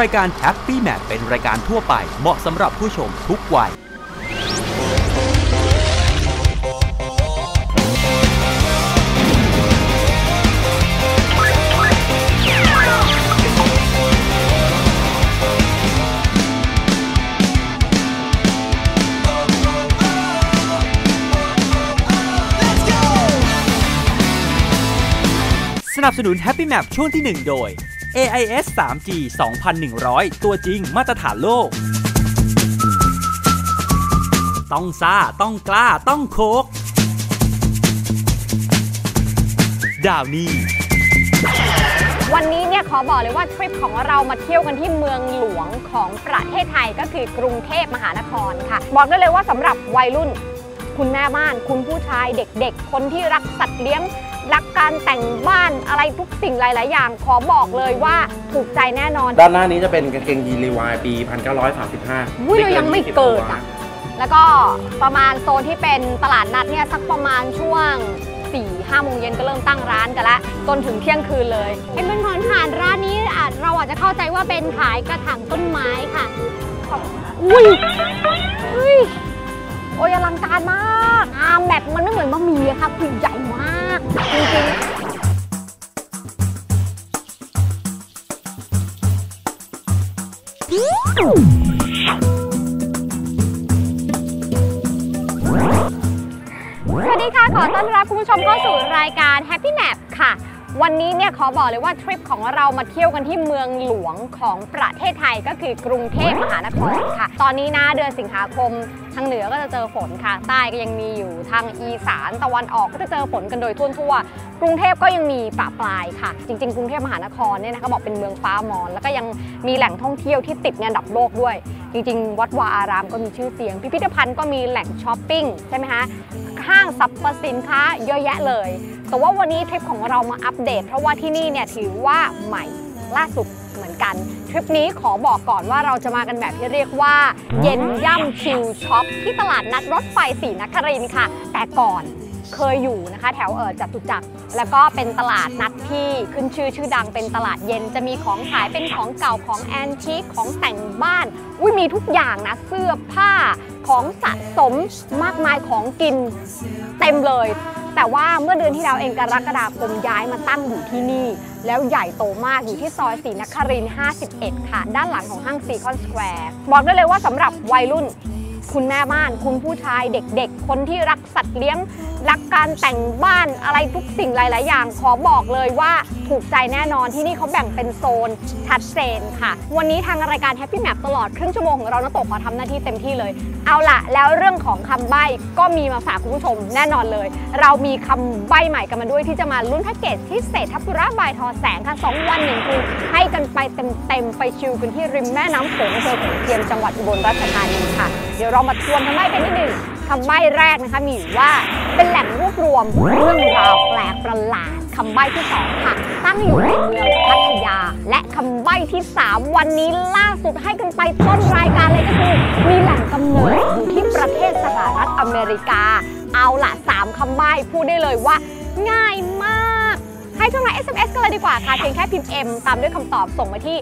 รายการ Happy Map เป็นรายการทั่วไปเหมาะสำหรับผู้ชมทุกวัย สนับสนุน Happy Map ช่วงที่ 1 โดย AIS 3G 2100 ตัวจริงมาตรฐานโลก ต้องซ่า ต้องกล้า ต้องโคก ดาวนี่วันนี้เนี่ยขอบอกเลยว่าทริปของเรามาเที่ยวกันที่เมืองหลวงของประเทศไทยก็คือกรุงเทพมหานครค่ะ บอกได้เลยว่าสำหรับวัยรุ่น คุณแม่บ้าน คุณผู้ชายเด็กๆ คนที่รักสัตว์เลี้ยง รักการแต่งบ้านอะไรทุกสิ่งหลาย ๆ อย่าง ขอบอกเลยว่าถูกใจแน่นอนด้านหน้านี้จะเป็นกางเกงยีนรีวายปี 1935อุ้ยเรายังไม่เกิดอะแล้วก็ประมาณโซนที่เป็นตลาดนัดเนี่ยสักประมาณช่วง4 5โมงเย็นก็เริ่มตั้งร้านกันแล้วจนถึงเที่ยงคืนเลยเอ็นเป็นผ่านผ่านร้านนี้อาจเราอาจจะเข้าใจว่าเป็นขายกระถางต้นไม้ค่ะอุ้ยอุ้ยโอ้ยอลังการมากอามแบบมันไม่เหมือนบะหมี่อะค่ะคือใหญ่มากจริงๆสวัสดีค่ะ ขอต้อนรับคุณผู้ชมเข้าสู่รายการ Happy Map ค่ะ วันนี้เนี่ยขอบอกเลยว่าทริปของเรามาเที่ยวกันที่เมืองหลวงของประเทศไทยก็คือกรุงเทพมหานครค่ะ ตอนนี้นะเดือนสิงหาคมทางเหนือก็จะเจอฝนค่ะ ใต้ก็ยังมีอยู่ทางอีสานตะวันออกก็จะเจอฝนกันโดยทั่วๆกรุงเทพก็ยังมีปะปลายค่ะ จริง ๆ กรุงเทพมหานครเนี่ยนะคะบอกเป็นเมืองฟ้ามอน แล้วก็ยังมีแหล่งท่องเที่ยวที่ติดอันดับโลกด้วย จริง ๆ วัดวาอารามก็มีชื่อเสียง พิพิธภัณฑ์ก็มีแหล่งช้อปปิ้งใช่ไหมคะห้างสรรพสินค้าเยอะแยะเลย แต่ว่าวันนี้ทริปของเรามาอัปเดต เพราะว่าที่นี่เนี่ยถือว่าใหม่ล่าสุดเหมือนกัน ทริปนี้ขอบอกก่อนว่าเราจะมากันแบบที่เรียกว่า เย็นย่ำชิลช็อปที่ตลาดนัดรถไฟศรีนครินค่ะ แต่ก่อนเคยอยู่นะคะ แถวเออจตุจักรแล้วก็เป็นตลาดนัดที่ขึ้นชื่อชื่อดังเป็นตลาดเย็นจะมีของขายเป็นของเก่าของแอนทิคของแต่งบ้านอุ้ยมีทุกอย่างนะเสื้อผ้าของสะสมมากมายของกินเต็มเลย แต่ว่าเมื่อเดือนที่แล้วเองกรกฎาคมย้ายมาตั้งอยู่ที่นี่ แล้วใหญ่โตมากอยู่ที่ซอยศรีนคริน51 ค่ะ ด้านหลังของห้างซีคอนสแควร์บอกได้เลยว่าสำหรับวัยรุ่น คุณแม่บ้าน คุณผู้ชายเด็กๆ คนที่รักสัตว์เลี้ยง รักการแต่งบ้านอะไรทุกสิ่งหลาย ๆ อย่าง ขอบอกเลยว่าถูกใจแน่นอนที่นี่เขาแบ่งเป็นโซนชัดเจนค่ะ วันนี้ทางรายการ Happy Map ตลอดครึ่งชั่วโมงของเราน้องโตขอทำหน้าที่เต็มที่เลย เอาล่ะแล้วเรื่องของคำใบ้ก็มีมาฝากคุณผู้ชมแน่นอนเลย เรามีคำใบ้ใหม่กันมาด้วยที่จะมาลุ้นแพ็กเกจที่เศษทัพปุระบายทอแสงค่ะสองวันหนึ่งคืนให้กันไปเต็มๆไปชิลกันที่ริมแม่น้ำโขงอำเภอโขงเทียมจังหวัดอุบลราชธานีค่ะเดี๋ยวเรามาทวนคำใบ้กันนิดหนึ่งคำใบ้แรกนะคะมีอยู่ว่าเป็นแหล่งรวบรวมเรื่องราวแปลกประหลาดคำใบ้ที่สองค่ะ ตั้งอยู่ในเมืองพัทยา และคำใบ้ที่ 3 วันนี้ล่าสุดให้กันไปต้นรายการเลยก็คือ มีแหล่งกำเนิดอยู่ที่ประเทศสหรัฐอเมริกา เอาละ3คำใบ้พูดได้เลยว่า ง่ายมาก ให้ช่วงไลน์ SMS กันเลยดีกว่าค่ะ เพียงแค่พิมพ์ M ตามด้วยคำตอบส่งมาที่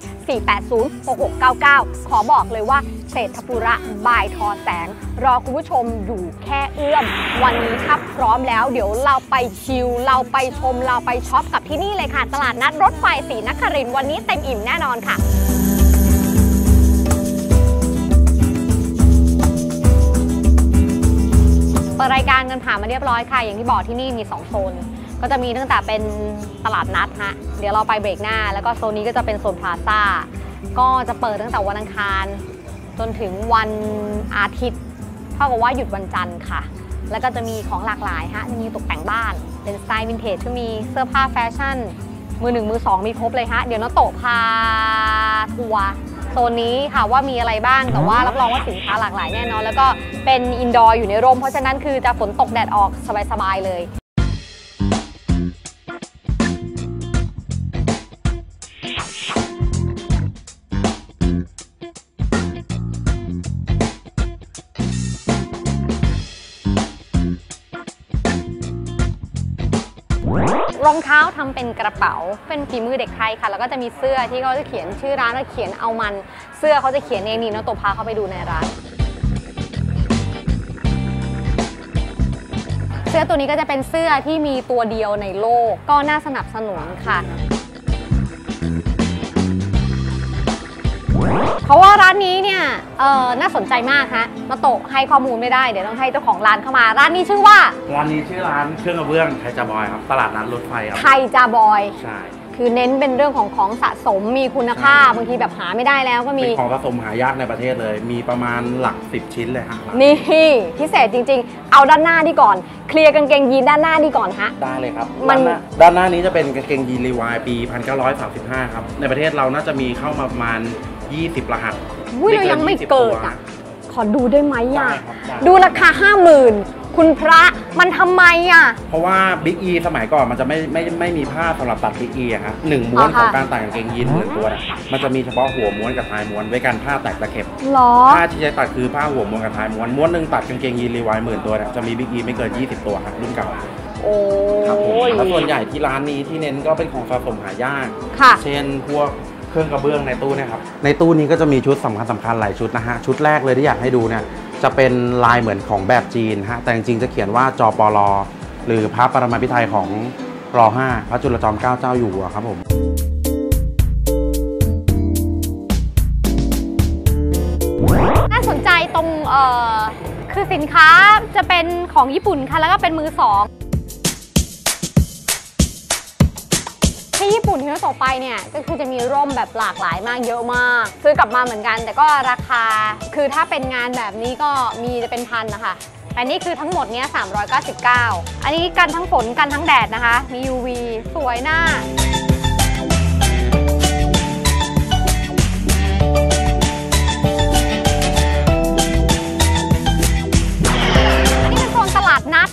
4806699 ขอบอกเลยว่า เศรษฐปุระบายทอแสง รอคุณผู้ชมอยู่แค่เอื้อม วันนี้ถ้าพร้อมแล้วเดี๋ยวเราไปชิล เราไปชม เราไปช็อปกับที่นี่เลยค่ะ ตลาดนัดรถไฟศรีนครินวันนี้เต็มอิ่มแน่นอนค่ะเปิดรายการกันผ่านมาเรียบร้อยค่ะ อย่างที่บอกที่นี่มี 2 โซน ก็จะมีตั้งแต่เป็นตลาดนัดฮะ เดี๋ยวเราไปเบรกหน้า แล้วก็โซนนี้ก็จะเป็นโซนพลาซ่า ก็จะเปิดตั้งแต่วันอังคาร จนถึงวันอาทิตย์เท่ากับว่าหยุดวันจันทร์ค่ะ แล้วก็จะมีของหลากหลายฮะจะมีตกแต่งบ้าน เป็นสไตล์วินเทจก็มีเสื้อผ้าแฟชั่น มือหนึ่งมือสองมีครบเลยฮะ เดี๋ยวน้องโตพาทัวร์โซนนี้ค่ะว่ามีอะไรบ้างแต่ว่ารับรองว่าสินค้าหลากหลายแน่นอน แล้วก็เป็นอินดอร์อยู่ในร่ม เพราะฉะนั้นคือจะฝนตกแดดออกสบายๆเลย ท้าทำเป็นกระเป๋า เป็นฝีมือเด็กไทยค่ะ แล้วก็จะมีเสื้อที่เขาจะเขียนชื่อร้านแล้วเขียนเอามัน เสื้อเขาจะเขียนเองนี่นะตัวพาเขาไปดูในร้านเสื้อตัวนี้ก็จะเป็นเสื้อที่มีตัวเดียวในโลก ก็น่าสนับสนุนค่ะ ราะว่าร้านนี้เนี่ยเออน่าสนใจมากฮะมาโตะให้ข้อมูลไม่ได้เดี๋ยวต้องให้เจ้าของร้านเข้ามา ร้านนี้ชื่อว่า ร้านนี้ชื่อร้านเครื่องกระเบื้องไทยจาบอยครับตลาดนัดรถไฟครับไทยจาบอยใช่คือเน้นเป็นเรื่องของของสะสมมีคุณค่าบางทีแบบหาไม่ได้แล้วก็มีเป็นของสะสมหายากในประเทศเลย มีประมาณหลักสิบชิ้นเลยฮะนี่พิเศษจริง ๆ เอาด้านหน้าดีก่อน เคลียร์กางเกงยีนด้านหน้าดีก่อนฮะได้เลยครับมันด้านหน้าด้านหน้านี้จะเป็นกางเกงยีนรีวายปี 1935 ครับในประเทศเราน่าจะมีเข้ามาประมาณ 20 รหัสอุ้ยเรายังไม่เกิดอะ ขอดูได้ไหมอะได้ครับได้ดูราคา 50,000 คุณพระมันทำไมอะ เพราะว่าบิ๊กอีสมัยก่อนมันจะไม่ไม่ไม่มีผ้าสำหรับตัดบิ๊กอีอะฮะหนึ่งม้วนอ่าของค่ะการตัดกางเกงยีนหมื่นตัวน่ะมันจะมีเฉพาะหัวม้วนกับท้ายม้วนไว้กันผ้าแตกตะเข็บหรอผ้าที่ใช้ตัดคือผ้าหัวม้วนกับท้ายม้วนม้วนหนึ่งตัดกางเกงยีนรีวายหมื่นตัวเนี่ยจะมีบิ๊กอีไม่เกิน 20 ตัวครับรุ่นเก่าโอ้ครับผมยแล้วส่วนใหญ่ที่ร้านนี้ที่เน้นก็เป็นของสะสมหายากค่ะเช่นพวก เครื่องกระเบื้องในตู้เนี่ยครับในตู้นี้ก็จะมีชุดสำคัญสำคัญหลายชุดนะฮะชุดแรกเลยที่อยากให้ดูเนี่ยจะเป็นลายเหมือนของแบบจีนฮะแต่จริงๆจะเขียนว่าจอปลอหรือพระปรมาภิไธยของร5พระจุลจอมเกล้าเจ้าอยู่หัวครับผมน่าสนใจตรงเอ่อคือสินค้าจะเป็นของญี่ปุ่นค่ะแล้วก็เป็นมือสอง ที่ญี่ปุ่นที่เราต่อไปเนี่ยก็คือจะมีร่มแบบหลากหลายมากเยอะมาก ซื้อกลับมาเหมือนกัน แต่ก็ราคาคือถ้าเป็นงานแบบนี้ก็มีจะเป็นพันนะคะแต่นี่คือทั้งหมดเนี้ย399 อันนี้กันทั้งฝนกันทั้งแดดนะคะ มี UV สวยหน้านี่เป็นโซนตลาดนัด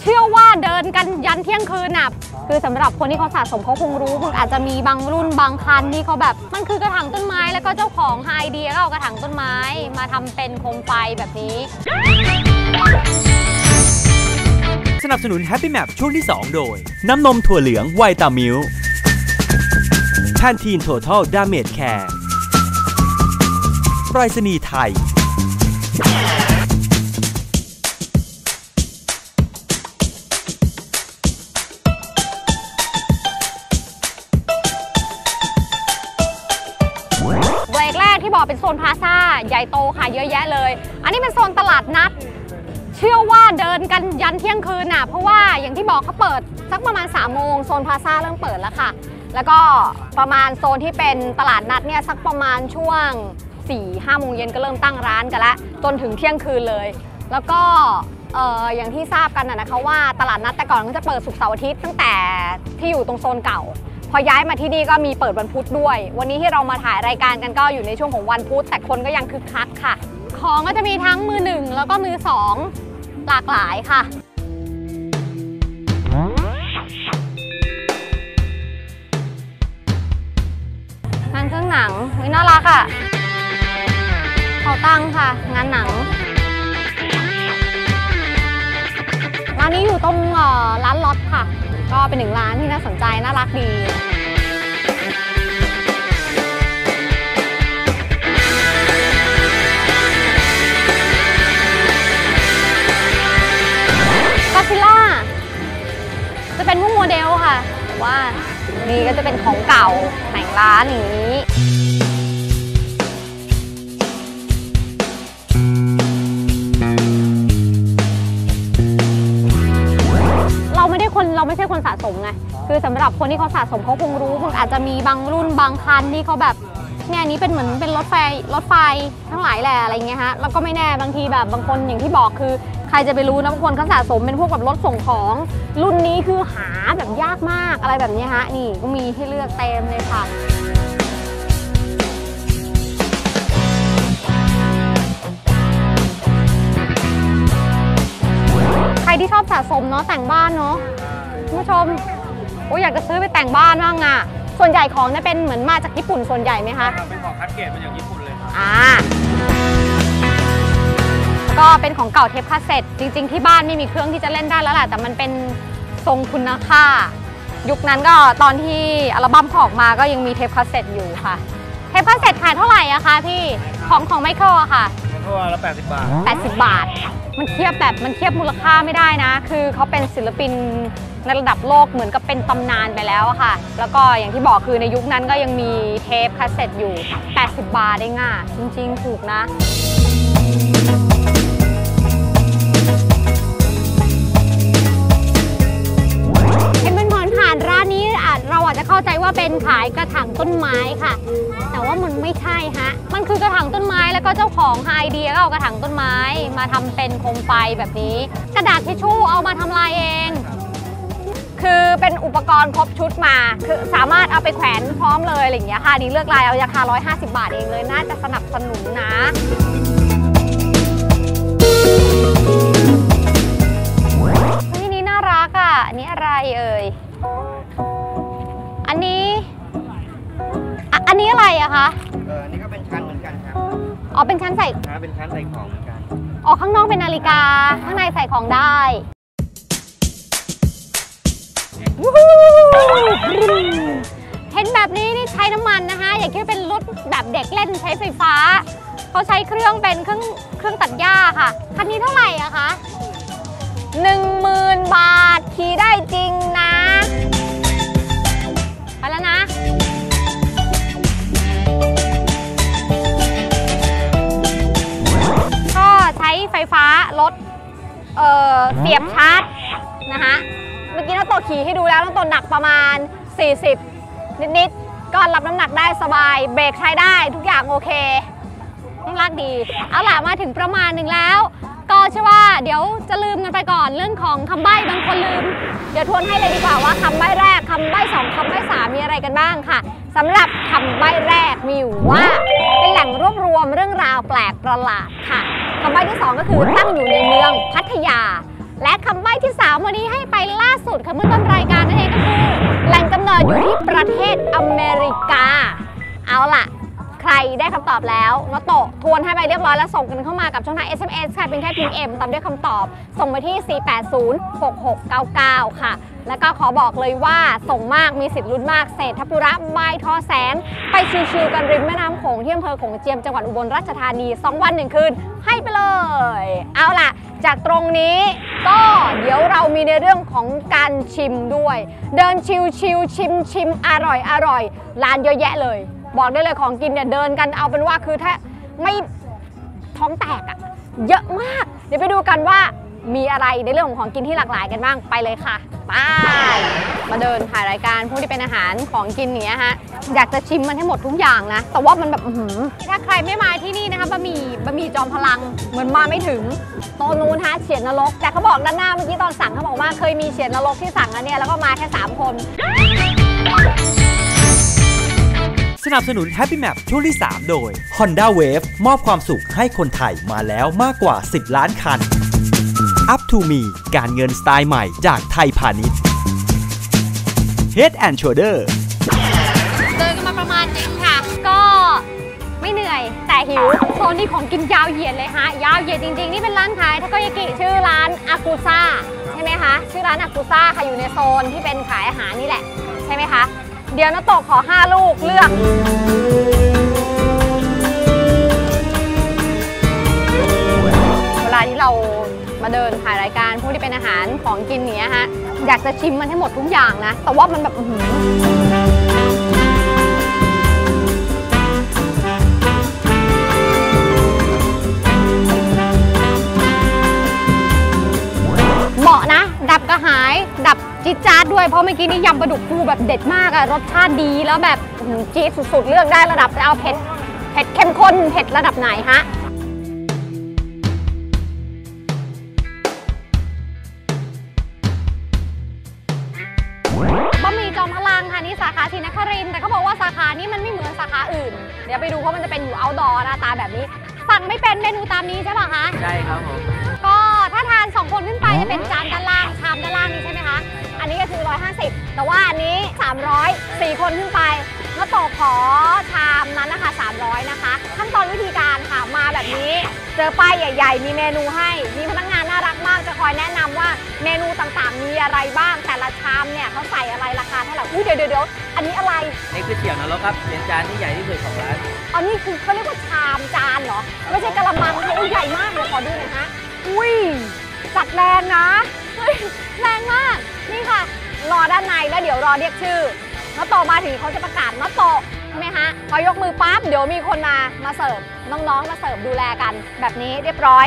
เชื่อว่าเดินกันยันเที่ยงคืนน่ะ คือสำหรับคนที่เขาสะสมเขาคงรู้มันอาจจะมีบางรุ่นบางคันที่เขาแบบ มันคือกระถางต้นไม้แล้วก็เจ้าของไอเดียก็เอากระถางต้นไม้มาทำเป็นโคมไฟแบบนี้ สนับสนุน Happy Map ช่วงที่ 2 โดย น้ำนมถั่วเหลืองไวตามิลแพนทีน Total Damage Care ไปรษณีย์ไทย เป็นโซนพาซ่าใหญ่โตค่ะเยอะแยะเลย อันนี้เป็นโซนตลาดนัด เชื่อว่าเดินกันยันเที่ยงคืนน่ะเพราะว่าอย่างที่บอกเขาเปิดสักประมาณ3ามโมงโซนพาซ่าเริ่มเปิดแล้วค่ะ แล้วก็ประมาณโซนที่เป็นตลาดนัดเนี่ยสักประมาณช่วง4ี่ห้าโมงเย็นก็เริ่มตั้งร้านกันล้วจนถึงเที่ยงคืนเลย แล้วก็อออย่างที่ทราบกันนะนะคะว่าตลาดนัดแต่ก่อนก็จะเปิดศุกร์เสาร์อาทิตย์ตั้งแต่ที่อยู่ตรงโซนเก่า พอย้ายมาที่นี่ก็มีเปิดวันพุธด้วย วันนี้ที่เรามาถ่ายรายการกันก็อยู่ในช่วงของวันพุธแต่คนก็ยังคึกคักค่ะ ของก็จะมีทั้งมือหนึ่งแล้วก็มือสองหลากหลายค่ะงานเครื่องหนังวิน่ารักอะเขาตั้งค่ะ งานหนังร้านนี้อยู่ตรงร้านล็อตค่ะ ก็เป็นหนึ่งร้านที่น่าสนใจน่ารักดีก็ซิล่าจะเป็นพวกโมเดลค่ะ ว่านี่ก็จะเป็นของเก่าแต่งร้านอย่างนี้ สมไงคือสำหรับคนที่เขาสะสมเขาคงรู้มันอาจจะมีบางรุ่นบางคันที่เขาแบบเนี่ยนี้เป็นเหมือนเป็นรถไฟรถไฟทั้งหลายแหละอะไรเงี้ยฮะแล้วก็ไม่แน่บางทีแบบบางคนอย่างที่บอกคือ ใครจะไปรู้นะบางคนเขาสะสมเป็นพวกแบบรถส่งของ รุ่นนี้คือหาแบบยากมากอะไรแบบนี้ฮะนี่ก็มีให้เลือกเต็มเลยค่ะใครที่ชอบสะสมเนาะแต่งบ้านเนาะ ผู้ชมโอ้ยอยากจะซื้อไปแต่งบ้านบ้างอะส่วนใหญ่ของเนี่ยเป็นเหมือนมาจากญี่ปุ่นส่วนใหญ่ไหมคะ เป็นของคัดเกรดมาจากญี่ปุ่นเลยครับอ่าก็เป็นของเก่าเทปคาสเซ็ตจริง ๆ ที่บ้านไม่มีเครื่องที่จะเล่นได้แล้วแหละแต่มันเป็นทรงคุณค่า ยุคนั้นก็ตอนที่อัลบั้มเขาออกมาก็ยังมีเทปคาสเซ็ตอยู่ค่ะ เทปคาสเซ็ตขายเท่าไหร่อะคะพี่ของของไมเคิลอะค่ะทั่วละ80 บาท 80 บาท มันเทียบแบบมันเทียบมูลค่าไม่ได้นะ คือเขาเป็นศิลปิน ในระดับโลกเหมือนกับเป็นตำนานไปแล้วค่ะ แล้วก็อย่างที่บอกคือในยุคนั้นก็ยังมีเทปคาสเซ็ตอยู่ 80 บาทเองอะจริงๆ ถูกนะเห็มันอนผ่านร้านนี้อาจเราอาจจะเข้าใจว่าเป็นขายกระถางต้นไม้ค่ะ แต่ว่ามันไม่ใช่ฮะ มันคือกระถางต้นไม้แล้วก็เจ้าของไอเดียก็เอากระถางต้นไม้ มาทำเป็นโคมไฟแบบนี้ กระดาษทิชชู่เอามาทำลายเอง คือเป็นอุปกรณ์ครบชุดมา คือสามารถเอาไปแขวนพร้อมเลยอะไรอย่างเงี้ยค่ะนี่เลือกลายเอาราคา 150 บาทเองเลย น่าจะสนับสนุนนะเฮ้ยนี่น่ารักอะอันนี้อะไรเอ่ย อันนี้อะอันนี้อะไรอะคะ เออนี่ก็เป็นชั้นเหมือนกันครับอ๋อเป็นชั้นใส่นะเป็นชั้นใส่ของเหมือนกัน อ๋อข้างนอกเป็นนาฬิกา ข้างในใส่ของได้วู้ฮู้ เห็นแบบนี้นี่ใช้น้ำมันนะคะ อย่าคิดว่าเป็นรถแบบเด็กเล่นใช้ไฟฟ้า เขาใช้เครื่องเป็นเครื่องเครื่องตัดหญ้าค่ะ คันนี้เท่าไหร่อะคะหนึ่งหมื่นบาท ขี่ได้จริงนะ ไปแล้วนะก็ใช้ไฟฟ้ารถเออเสียบชาร์จนะคะ น้องโตขี่ให้ดูแล้วน้องโตหนักประมาณ 40 นิดๆก็รับน้ำหนักได้สบาย เบรกใช้ได้ทุกอย่างโอเคน่ารักดี เอาล่ะมาถึงประมาณหนึ่งแล้ว ก็เชื่อว่าเดี๋ยวจะลืมกันไปก่อนเรื่องของคำใบ้บางคนลืม เดี๋ยวทวนให้เลยดีกว่าว่าคำใบ้แรกคำใบ้สองคำใบ้สามมีอะไรกันบ้างค่ะสำหรับคำใบ้แรกมีอยู่ว่า เป็นแหล่งรวบรวมเรื่องราวแปลกประหลาดค่ะคำใบ้ที่สองก็คือตั้งอยู่ในเมืองพัทยา และคำใบ้ที่สามวันนี้ให้ไปล่าสุดค่ะเมื่อต้นรายการนั่นเองก็คือแหล่งกำเนิดอยู่ที่ประเทศอเมริกา เอาล่ะ ใครได้คำตอบแล้วนโตะทวนให้ไปเรียบร้อยแล้วส่งกันเข้ามากับช่องทาง SMS ค่ะเป็นแค่พิมพ์ M ตามด้วยคำตอบ ส่งไปที่ 4806699 ค่ะ แล้วก็ขอบอกเลยว่าส่งมากมีสิทธิ์ลุ้นมากเศรษฐปุระบายทอแสงไปชิวๆกันริมแม่น้ำโขงที่อำเภอโขงเจียมจังหวัดอุบลราชธานี 2 วัน 1 คืน ให้ไปเลย เอาล่ะ จากตรงนี้ ก็เดี๋ยวเรามีในเรื่องของการชิมด้วย เดินชิวชิวชิมชิมอร่อยอร่อยร้านเยอะแยะเลย บอกได้เลยของกินเนี่ยเดินกันเอาเป็นว่าคือถ้าไม่ท้องแตกอะเยอะมาก เดี๋ยวไปดูกันว่า มีอะไรในเรื่องของของกินที่หลากหลายกันบ้างไปเลยค่ะไปมาเดินถ่ายรายการพวกที่เป็นอาหารของกินเนี้ยฮะอยากจะชิมมันให้หมดทุกอย่างนะ แต่ว่ามันแบบถ้าใครไม่มาที่นี่นะคะบะหมี่บะหมี่จอมพลังเหมือนมาไม่ถึงโตนูนฮะเฉียนนรก แต่เขาบอกด้านหน้าเมื่อกี้ตอนสั่งเขาบอกว่าเคยมีเฉียนนรกที่สั่งอันเนี้ยแล้วก็มาแค่สามคนสนับสนุน Happy Map ช่วงที่ 3 โดย Honda Wave มอบความสุขให้คนไทยมาแล้วมากกว่า 10 ล้านคัน Up to Me การเงินสไตล์ใหม่จากไทยพาณิชย์ Head and Shoulder เดินกันมาประมาณนึงค่ะ ก็ไม่เหนื่อยแต่หิวโซนนี้ของกินยาวเหยียดเลยฮะ ยาวเหยียดจริงๆ นี่เป็นร้านขายทาโกยากิชื่อร้านอากุซ่าใช่ไหมคะ ชื่อร้านอากุซ่าค่ะอยู่ในโซนที่เป็นขายอาหารนี่แหละ ใช่ไหมคะ เดี๋ยวน้าโตะขอ 5 ลูกเลือกเวลาที่เรา มาเดินถ่ายรายการพวกที่เป็นอาหารของกินเนี้ยฮะ อยากจะชิมมันให้หมดทุกอย่างนะ แต่ว่ามันแบบอื้อหือเหมาะนะ ดับกระหาย ดับจิดจาดด้วย เพราะเมื่อกี้นี่ยำปลาดุกฟูแบบเด็ดมากอะรสชาติดีแล้วแบบอื้อหือจี๊ดสุดๆ เลือกได้ระดับจะเอาเผ็ด เผ็ดเข้มข้น เผ็ดระดับไหนฮะาบอกว่าสาขานี้มันไม่เหมือนสาขาอื่น เดี๋ยวไปดูเพราะมันจะเป็นอยู่เอาดอหน้าตาแบบนี้ สั่งไม่เป็นเมนูตามนี้ใช่ป่ะคะ ใช่ครับผม ก็ถ้าทาน 2 คนขึ้นไปจะเป็นจานด้านล่างชามด้านล่างนี้ใช่ไหมคะ อันนี้ก็คือ 150 แต่ว่าอันนี้ 300 4 คนขึ้นไปก็โตขอชามนั้นนะคะ 300 นะคะ ขั้นตอนวิธีการค่ะมาแบบนี้ เจอป้ายใหญ่ ๆ มีเมนูให้ มีพนักงาน คอยแนะนำว่าเมนูต่างๆ มีอะไรบ้างแต่ละชามเนี่ยเขาใส่อะไรราคาเท่าไหร่อุ้ยเดี๋ยวเดี๋ยวเดี๋ยวอันนี้อะไรนี่คือเสี่ยวนรกครับเป็นจานที่ใหญ่ที่สุดของร้านอันนี้คือเขาเรียกว่าชามจานเหรอไม่ใช่กะละมังเขาใหญ่มากเลยขอดูหน่อยฮะอุ้ยจัดแรงนะเฮ้ยแรงมากนี่ค่ะ รอด้านในแล้วเดี๋ยวรอเรียกชื่อน้าโตมาถึงเขาจะประกาศน้าโตใช่ไหมฮะพอยกมือปั๊บเดี๋ยวมีคนมามาเสิร์ฟน้องๆมาเสิร์ฟดูแลกัน แบบนี้เรียบร้อย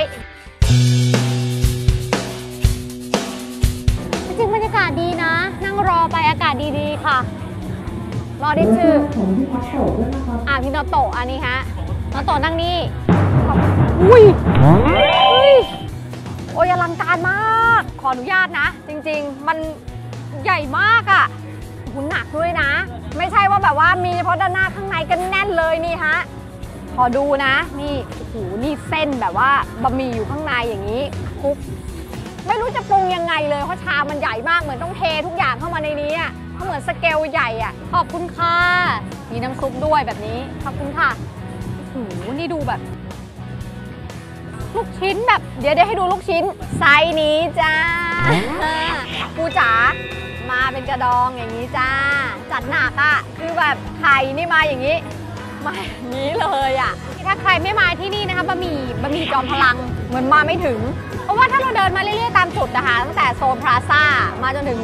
ากาศดีนะ นั่งรอไปอากาศดีๆค่ะ รอเรียกชื่ออะพี่โนโตะอันนี้ฮะโนโตะนั่งนี่ขอบอุ้ยอุ้ยโอ้ยอลังการมาก ขออนุญาตนะ จริง ๆ มันใหญ่มากอะ่ะหุ่นหนักด้วยนะ ไม่ใช่ว่าแบบว่ามีเฉพาะด้านหน้าข้างในกันแน่นเลยนี่ฮะขอดูนะ นี่โอ้โหนี่เส้นแบบว่าบะหมี่อยู่ข้างในอย่างนี้คลุก ไม่รู้จะปรุงยังไงเลยเพราะชามมันใหญ่มากเหมือนต้องเททุกอย่างเข้ามาในนี้อะเหมือนสเกลใหญ่อะขอบคุณค่ะมีน้ำซุปด้วยแบบนี้ขอบคุณค่ะโอ้โหนี่ดูแบบ ลูกชิ้นแบบ เดี๋ยวได้ให้ดูลูกชิ้น ไซส์นี้จ้าปูจ๋ามาเป็นกระดองอย่างนี้จ้า จัดหนักอะคือแบบไข่นี่มาอย่างนี้มาอย่างนี้เลยอะถ้าใครไม่มาที่นี่นะคะบะหมี่บะหมี่จอมพลังเหมือนมาไม่ถึง เพราะว่าถ้าเราเดินมาเรื่อยๆตามจุดนะคะตั้งแต่โซนพลาซ่ามาจนถึง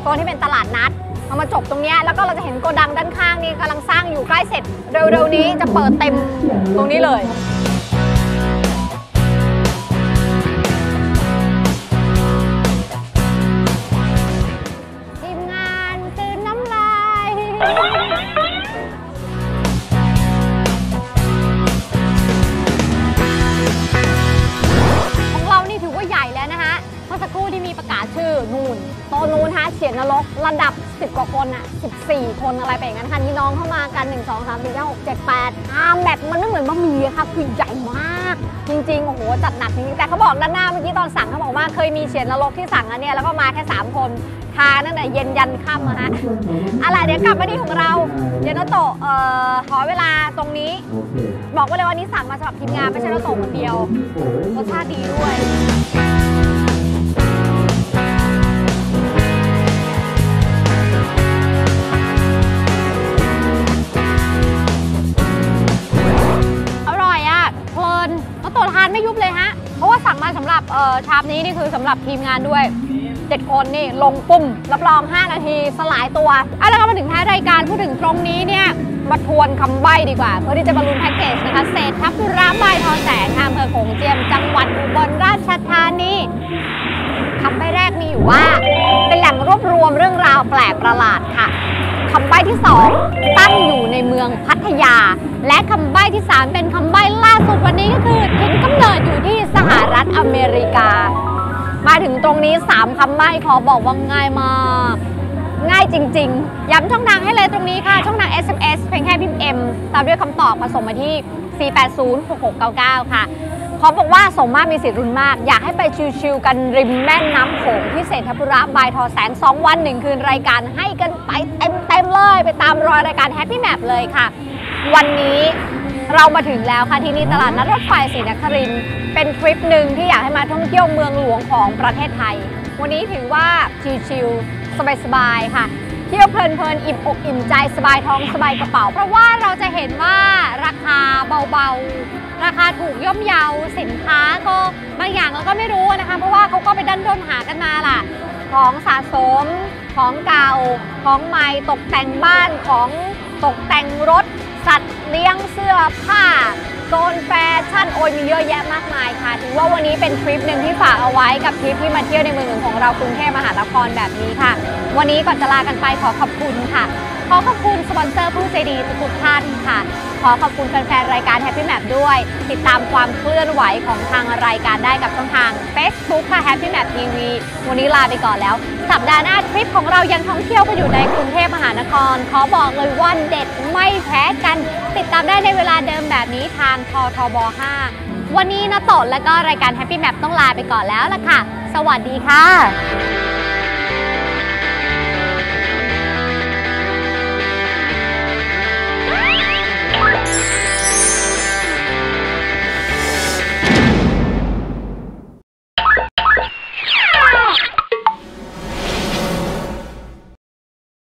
โซนที่เป็นตลาดนัดเอามาจบตรงนี้แล้วก็เราจะเห็นโกดังด้านข้างนี่กำลังสร้างอยู่ใกล้เสร็จเร็วๆนี้จะเปิดเต็มตรงนี้เลย นู้นฮะเฉียนนรกระดับ 10 กว่าคนอะ14 คนอะไรไปอย่างนั้นค่ะนี่น้องเข้ามากัน 1 2 3 4 5 6 7 8อาแมปมันไม่เหมือนบะหมี่อะค่ะคือใหญ่มาก จริงๆ โอ้โห จัดหนักจริงๆแต่เขาบอกด้านหน้าเมื่อกี้ตอนสั่งเขาบอกว่าเคยมีเฉียนนรกที่สั่งอันเนี้ยแล้วก็มาแค่ 3 คนทานนั่นแหละเย็นยันค่ำอะฮะอะไรเดี๋ยวกลับมาที่ของเราเดี๋ยวนาโตะเอ่อขอเวลาตรงนี้ บอกไว้เลยว่านี้สั่งมาสำหรับทีมงานไม่ใช่นาโตะคนเดียวรสชาติดีด้วย ชามนี้นี่คือสำหรับทีมงานด้วยเจ็ดคนนี่ลงปุ่ม รับรอง 5 นาทีสลายตัวเอาละครับมาถึงท้ายรายการพูดถึงตรงนี้เนี่ยมาทวนคำใบ้ดีกว่า เพื่อที่จะบรรลุนแพ็กเกจนะคะเศษทับธุระบายทอแสงอำเภอโขงเจียม จังหวัดอุบลราชธานีคำใบ้แรกมีอยู่ว่า เป็นแหล่งรวบรวมเรื่องราวแปลกประหลาดค่ะคำใบ้ที่ 2 ตั้งอยู่ในเมืองพัทยา และคำใบ้ที่ 3 เป็นคำใบ้ล่าสุดวันนี้ก็คือถิ่นกำเนิด เมริกา มาถึงตรงนี้ 3คำใบ้ขอบอกว่าง่ายมาก ง่ายจริง ๆ ย้ำช่องทางให้เลยตรงนี้ค่ะ ช่องทาง SMS เพียงแค่พิมพ์ M ตามด้วยคำตอบมาส่งมาที่ 4806699 ค่ะขอบอกว่าสมมากมีสิทธิ์รุนมาก อยากให้ไปชิลๆกันริมแม่น้ำโขงที่เศรษฐพุระบายทอแสง 2 วัน 1 คืนรายการให้กันไปเต็มๆเลย ไปตามรอยรายการ Happy Map เลยค่ะ วันนี้ เรามาถึงแล้วค่ะที่นี่ตลาดนัดรถไฟศรีนครินเป็นทริปหนึ่งที่อยากให้มาท่องเที่ยวเมืองหลวงของประเทศไทย วันนี้ถือว่าชิลๆสบายๆค่ะ เที่ยวเพลินๆอิ่มอกอิ่มใจสบายท้องสบายกระเป๋า เพราะว่าเราจะเห็นว่าราคาเบาๆ ราคาถูกย่อมเยาสินค้าก็บางอย่างเราก็ไม่รู้นะคะ เพราะว่าเขาก็ไปดันด้นหากันมาล่ะ ของสะสมของเก่าของใหม่ตกแต่งบ้านของตกแต่งรถสัตว์ เลี้ยงเสื้อผ้าโซนแฟชั่นโอ้ยมีเยอะแยะมากมายค่ะถือว่าวันนี้เป็นทริปหนึ่งที่ฝากเอาไว้กับทริปที่มาเที่ยวในเมืองหลวงของเรากรุงเทพมหานครแบบนี้ค่ะ วันนี้ก่อนจะลากันไปขอขอบคุณค่ะ ขอขอบคุณสปอนเซอร์ผู้ใจดีทุกท่านค่ะ ขอขอบคุณแฟนๆ รายการ Happy Map ด้วย ติดตามความเคลื่อนไหวของทางรายการได้กับช่องทาง Facebook ค่ะ Happy Map TV วันนี้ลาไปก่อนแล้ว สัปดาห์หน้าทริปของเรายังท่องเที่ยวกันอยู่ในกรุงเทพมหานคร ขอบอกเลยว่าเด็ดไม่แพ้กัน ติดตามได้ในเวลาเดิมแบบนี้ทางททบ 5 วันนี้นะตดและก็รายการ Happy Map ต้องลาไปก่อนแล้วล่ะค่ะ สวัสดีค่ะ